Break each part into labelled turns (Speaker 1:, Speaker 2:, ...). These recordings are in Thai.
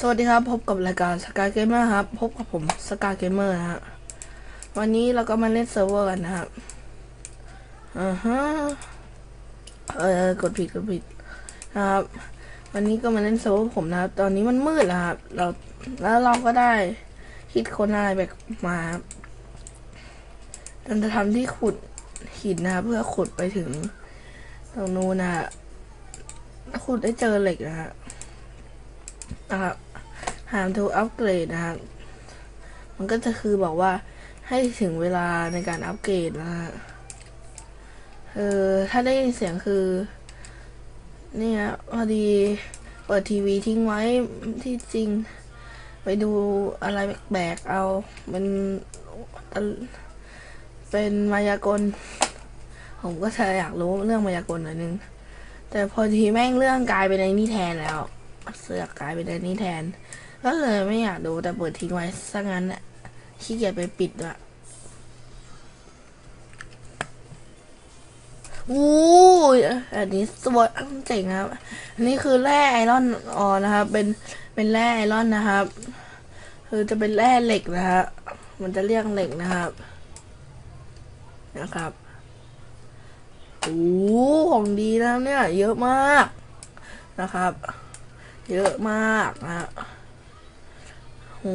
Speaker 1: สวัสดีครับ พบกับรายการสกายเกมเมอร์ครับ พบกับผมสกายเกมเมอร์นะฮะ วันนี้เราก็มาเล่นเซิร์ฟเวอร์กันนะครับอ่าฮะเออกดผิดกดผิดนะครับ วันนี้ก็มาเล่นเซิร์ฟเวอร์ผมนะครับ ตอนนี้มันมืดแล้วครับ เราแล้วเราก็ได้คิดคนอะไรแบบมาเราจะทำที่ขุดหินนะครับเพื่อขุดไปถึงตรงนู้นนะฮะขุดได้เจอเหล็กนะฮะนะครับ หามทูอัปเกรดนะครับ มันก็จะคือบอกว่าให้ถึงเวลาในการอัปเกรดนะฮะเออถ้าได้ยินเสียงคือเนี่ยพอดีเปิดทีวีทิ้งไว้ที่จริง ไปดูอะไรแปลกๆเอาเป็นเป็นมายากล ผมก็จะอยากรู้เรื่องมายากลหน่อยนึง แต่พอทีแม่งเรื่องกลายเป็นในนี่แทนแล้ว เสือกกลายเป็นอันนี้แทน ก็เลยไม่อยากดูแต่เปิดทิ้งไว้ซะงั้นแหละขี้เกียจไปปิดอะอู้ยอันนี้สวยเจ๋งครับ อันนี้คือแร่ไอรอนออนะครับ เป็นเป็นแร่ไอรอนนะครับ คือจะเป็นแร่เหล็กนะฮะมันจะเรียกเหล็กนะครับ นะครับโอ้ของดีนะเนี่ย เยอะมากนะครับ เยอะมากนะ ห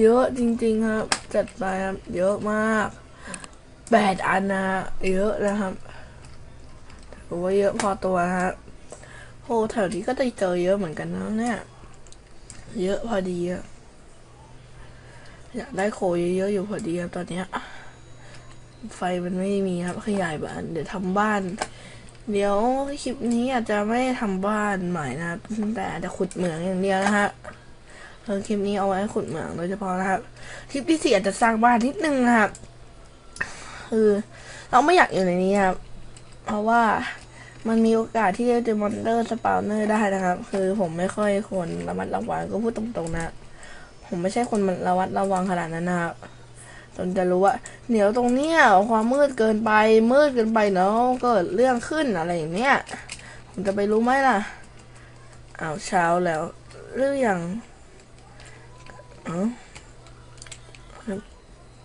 Speaker 1: เยอะจริงๆครับ จัดไปครับ เยอะมากแปดอันนะ เยอะนะครับถือว่าเยอะพอตัวฮะโหแถวนี้ก็ได้เจอเยอะเหมือนกันนะเนี่ย เยอะพอดีอะอยากได้โคเยอะๆอยู่พอดีครับตอนเนี้ย ไฟมันไม่มีครับขยายบ้าน เดี๋ยวทำบ้าน เดี๋ยวคลิปนี้อาจจะไม่ทำบ้านใหม่นะครับแต่อาจจะขุดเหมืองอย่างเดียวนะฮะ เออคลิปนี้เอาไว้ขุดเหมืองโดยเฉพาะนะครับ คลิปที่สี่อาจจะสร้างบ้านนิดนึงนะครับ คือเราไม่อยากอยู่ในนี้ครับ เพราะว่ามันมีโอกาสที่จะเจอมอนเตอร์สปาวเนอร์ได้นะครับ คือผมไม่ค่อยคนระมัดระวังก็พูดตรงๆนะ ผมไม่ใช่คนระมัดระวังขนาดนั้นนะครับจนจะรู้ว่าเดี๋ยวตรงเนี้ยความมืดเกินไปมืดเกินไปเนาะเกิดเรื่องขึ้นอะไรอย่างเนี้ยผมจะไปรู้ไหมล่ะอ้าวเช้าแล้วหรือยัง เออ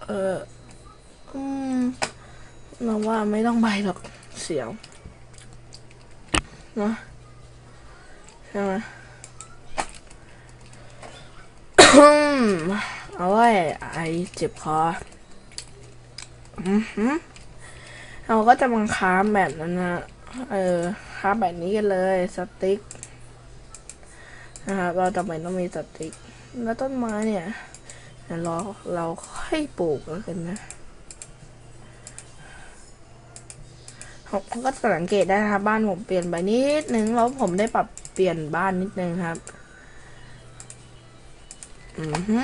Speaker 1: เอออืมเราว่าไม่ต้องไปหรอกเสียวเนาะใช่ไหมเอาไว้ไอเจ็บคออือหือเราก็จะมาค้าแบบนั้นนะเออค้าแบบนี้กันเลย สติ๊กนะครับเราจำเป็นต้องมีสติ๊ก แล้วต้นไม้เนี่ยเราเราค่อยปลูกแล้วกันนะผมก็สังเกตได้นะครับบ้านผมเปลี่ยนไปนิดนึงแล้วผมได้ปรับเปลี่ยนบ้านนิดนึงครับ อือฮึ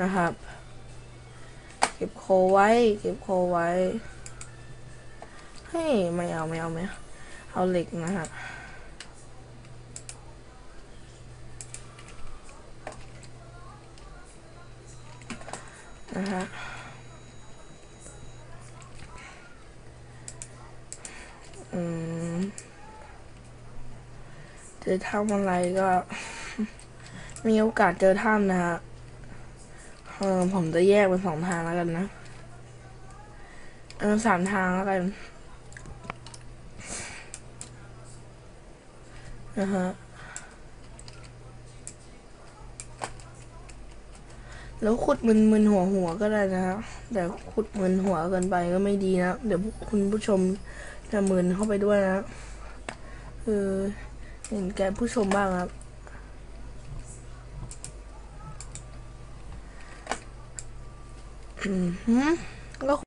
Speaker 1: นะครับ เก็บโคไว้ เก็บโคไว้เฮ้ยไม่เอาไม่เอาไม่เอาเอาเหล็กนะฮะ นะฮะอืมจะทำอะไรก็ มีโอกาสเจอถ้ำนะฮะเออผมจะแยกเป็นสองทางแล้วกันนะ เออสามทางแล้วกันนะฮะ แล้วขุดมึนมึนหัวหัวก็ได้นะฮะแต่ขุดมึนหัวเกินไปก็ไม่ดีนะเดี๋ยวคุณผู้ชมจะมึนเข้าไปด้วยนะเออเห็นแกผู้ชมบ้างครับ อืมก็